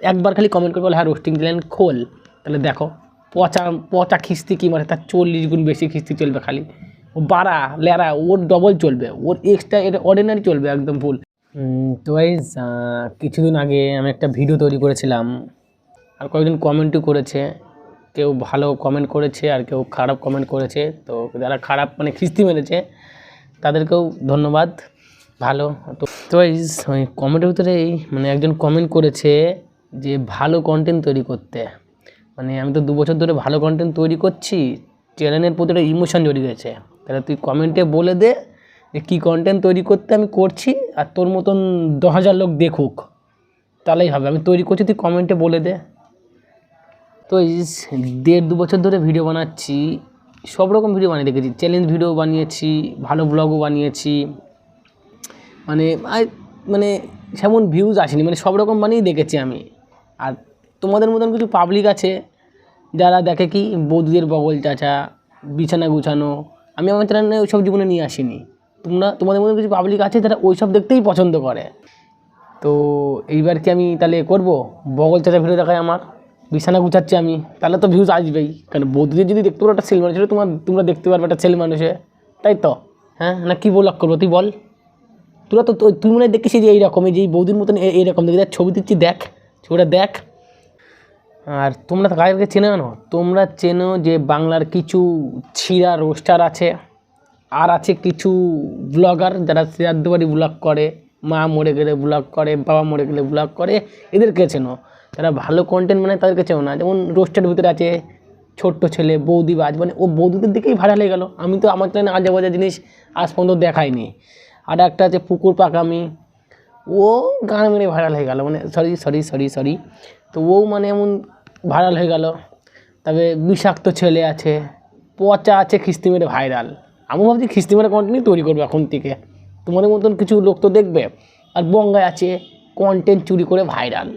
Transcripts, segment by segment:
একবার খালি কমেন্ট করে বলে হ্যাঁ রোস্টিং চ্যানেল খোল। তাহলে দেখো, পচা পচা খিস্তি কী মানে তার চল্লিশ গুণ বেশি খিস্তি চলবে খালি। ও বাড়া লেরা ওর ডবল চলবে, ওর এক্সট্রা এটা অর্ডিনারি চলবে, একদম ফুল তো গাইজ কিছুদিন আগে আমি একটা ভিডিও তৈরি করেছিলাম। আর কয়েকজন কমেন্টও করেছে। কেউ ভালো কমেন্ট করেছে, আর কেউ খারাপ কমেন্ট করেছে। তো যারা খারাপ মানে খিস্তি মেরেছে, তাদেরকেও ধন্যবাদ। ভালো। তো তো ওই কমেন্টের ভিতরে এই মানে একজন কমেন্ট করেছে যে ভালো কন্টেন্ট তৈরি করতে। মানে আমি তো দু বছর ধরে ভালো কন্টেন্ট তৈরি করছি চ্যানেলের প্রতি একটা ইমোশন জড়িয়ে গেছে। তাহলে তুই কমেন্টে বলে দে যে কী কন্টেন্ট তৈরি করতে আমি করছি, আর তোর মতন দশ হাজার লোক দেখুক। তাহলেই হবে, আমি তৈরি করছি, তুই কমেন্টে বলে দে। তো দেড় দু বছর ধরে ভিডিও বানাচ্ছি, সব রকম ভিডিও বানিয়ে দেখেছি। চ্যালেঞ্জ ভিডিও বানিয়েছি, ভালো ব্লগও বানিয়েছি। মানে মানে সেমন ভিউজ আসেনি মানে সব রকম বানিয়েই দেখেছি আমি। আর তোমাদের মতন কিছু পাবলিক আছে যারা দেখে কি বৌদিদের বগল চাচা, বিছানা গুছানো, আমি আমার চ্যানেলে ওইসব জীবনে নিয়ে আসিনি। তোমরা, তোমাদের মতন কিছু পাবলিক আছে যারা ওইসব দেখতেই পছন্দ করে? তো এইবার কি আমি তাহলে করব? বগল চাচা ভিডিও দেখায় আমার, বিছানা গুছাচ্ছি আমি, তাহলে তো ভিউজ আসবেই। কারণ বৌদিদের যদি দেখতে পারো একটা ছেলে মানুষ তোমার তোমরা দেখতে পারবে একটা ছেলে মানুষে তাই তো? হ্যাঁ? না কী ব্লগ করব? তুই বল। তোরা তো তুই মনে হয় দেখেছিস যে এইরকম, এই যে বৌদির মতন এইরকম দেখ, ছবি দিচ্ছি, দেখ। ছবিটা দেখ। আর তোমরা কাকে চেনো জানো তোমরা চেনো যে বাংলার কিছু ছিঁড়া রোস্টার আছে, আর আছে কিছু ব্লগার যারা শ্রাদ্ধ বাড়ি ব্লগ করে, মা মরে গেলে ব্লগ করে, বাবা মরে গেলে ব্লগ করে, এদেরকে চেনো। যারা ভালো কন্টেন্ট মানে তাদেরকে চেনো না। যেমন রোস্টার ভিতরে আছে ছোট্ট ছেলে, বৌদি বাজ মানে ও বৌদিদের দিকেই ভাইরাল হয়ে গেল। আমি তো আমার চ্যানেলে আজে বাজে জিনিস আজ পর্যন্ত দেখাইনি। আর একটা আছে পুকুর পাকামি ও গান মেরে ভাইরাল হয়ে গেল মানে সরি সরি সরি সরি তো ও মানে এমন ভাইরাল হয়ে গেল। তবে বিষাক্ত ছেলে আছে, পচা আছে, খিস্তি মেরে ভাইরাল আমি ভাবছি খিস্তি মেরে কন্টেন্ট তৈরি করব এখন থেকে। তোমাদের মতন কিছু লোক তো দেখবে। আর বঙ্গায় আছে কন্টেন্ট চুরি করে ভাইরাল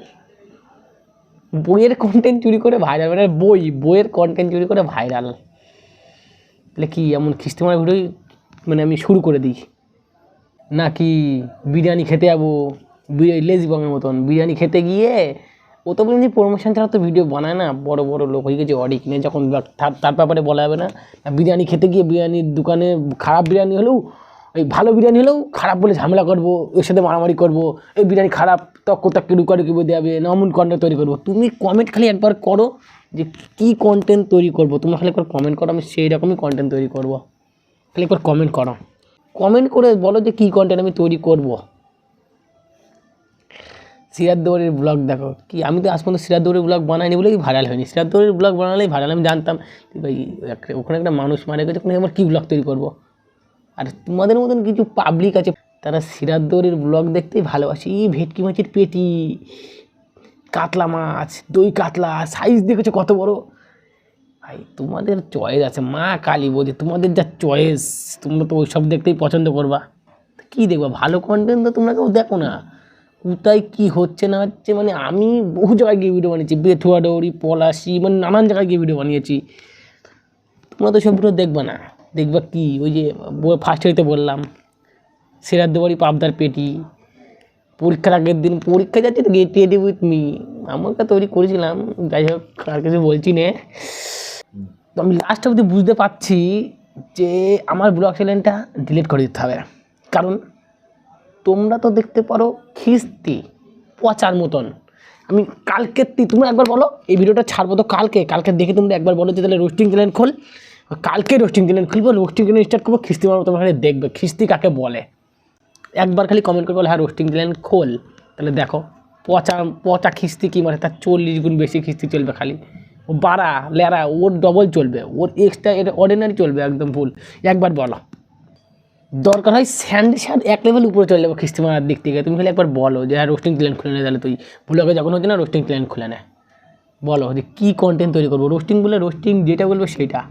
বইয়ের কন্টেন্ট চুরি করে ভাইরাল মানে বই, বইয়ের কন্টেন্ট চুরি করে ভাইরাল তাহলে কি এমন খিস্তি মারা ভিডিও মানে আমি শুরু করে দিই? নাকি বিরিয়ানি খেতে যাব? বিরিয়ানি লেজি বঙের মতন। বিরিয়ানি খেতে গিয়ে, ও তো বলেন যে প্রমোশন ছাড়া তো ভিডিও বানায় না, বড় বড় লোক হয়ে গেছে অডি কিনে যখন তার ব্যাপারে বলা যাবে না। বিরিয়ানি খেতে গিয়ে বিরিয়ানির দোকানে খারাপ বিরিয়ানি হলেও ওই ভালো বিরিয়ানি হলেও খারাপ বলে ঝামেলা করব ওর সাথে মারামারি করব, এই বিরিয়ানি খারাপ, তক্ক তক্কে রুকারি কেবো দেবে, না অমন কন্টেন্ট তৈরি করব। তুমি কমেন্ট খালি একবার করো যে কী কন্টেন্ট তৈরি করব। তোমরা খালি একবার কমেন্ট করো, আমি সেই রকমই কন্টেন্ট তৈরি করব। খালি একবার কমেন্ট করো। কমেন্ট করে বলো যে কী কন্টেন্ট আমি তৈরি করব। সিরাজ দৌড়ের ব্লগ দেখো, কি আমি তো আজ পর্যন্ত সিরাজ দৌড়ের ব্লগ বানাইনি বলেই ভাইরাল হয়নি। সিরাজ দৌড়ের ব্লগ বানালেই ভাইরাল আমি জানতাম ভাই ওখানে একটা মানুষ মারা গেছে, ওখানে আমার কী ব্লগ তৈরি করব? আর তোমাদের মতন কিছু পাবলিক আছে, তারা সিরাজ দৌড়ের ব্লগ দেখতেই ভালোবাসে। এই ভেটকি মাছের পেটি, কাতলা মাছ, দই কাতলা সাইজ দেখেছ কত বড়? ভাই, তোমাদের চয়েস আছে। মা কালী বোঝে তোমাদের যা চয়েস তোমরা তো ওইসব দেখতেই পছন্দ করবা। কী দেখবা? ভালো কন্টেন্ট তো তোমরা কেউ দেখো না। কোথায় কী হচ্ছে না হচ্ছে মানে আমি বহু জায়গায় গিয়ে ভিডিও বানিয়েছি। বেথুয়া ডৌরি পলাশি মানে নানান জায়গায় গিয়ে ভিডিও বানিয়েছি। তোমরা তো সব ভিডিও দেখবা না। দেখবা কি? ওই যে ফার্স্ট হইতে বললাম সিরাদ্দ বাড়ি পাবদার পেটি। পরীক্ষার আগের দিন, পরীক্ষা যাচ্ছে তো গেট রেডি উইথ মি আমাকে তৈরি করেছিলাম, যাই হোক আর কিছু বলছি না। তো আমি লাস্ট অবধি বুঝতে পারছি যে আমার ব্লগ চ্যানেলটা ডিলিট করে দিতে হবে। কারণ তোমরা তো দেখতে পারো খিস্তি পচার মতন। আমি কালকে তোমরা একবার বলো, এই ভিডিওটা ছাড়বো তো কালকে। কালকে দেখে তোমরা একবার বলো যে তাহলে রোস্টিং চ্যানেল খোল। কালকে রোস্টিং চ্যানেল খুলবো রোস্টিং চ্যানেল স্টার্ট করব, খিস্তি মারবো, তোমার খালি দেখবে। খিস্তি কাকে বলে? একবার খালি কমেন্ট করে বলে হ্যাঁ রোস্টিং চ্যানেল খোল। তাহলে দেখো। পচা পচা খিস্তি কি মানে তার চল্লিশ গুণ বেশি খিস্তি চলবে খালি। ও বাড়া লেরা ওর ডবল চলবে, ওর এক্সট্রা এটা অর্ডিনারি চলবে, একদম ফুল একবার বলো। দরকার হয় স্যান্ড স্যান্ড এক লেভেল উপরে চলে যাব খিস্তি মারার দিক থেকে। তুমি খালি একবার বলো যে হ্যাঁ রোস্টিং চ্যানেল খুলে নেয় তাহলে তুই। ব্লগে যখন হচ্ছে না রোস্টিং চ্যানেল খুলে নেয় বলো যে, কী কন্টেন্ট তৈরি করব? রোস্টিং বলে রোস্টিং যেটা বলব সেটা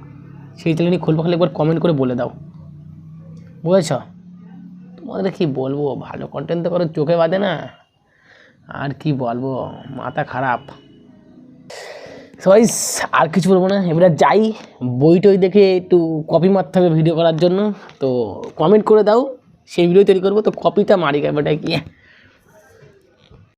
সেই চ্যানেলই খুলবো, খালি একবার কমেন্ট করে বলে দাও। বুঝেছ? তোমাদের কি বলব? ভালো কন্টেন্ট তো করো চোখে বাঁধে না। আর কি বলব? মাথা খারাপ। সবাই আর কিছু বলব না। এবারে যাই বই টই দেখে একটু কপি মারতে হবে ভিডিও করার জন্য। তো কমেন্ট করে দাও, সেই ভিডিও তৈরি করব। তো কপিটা মারি এবারটা কি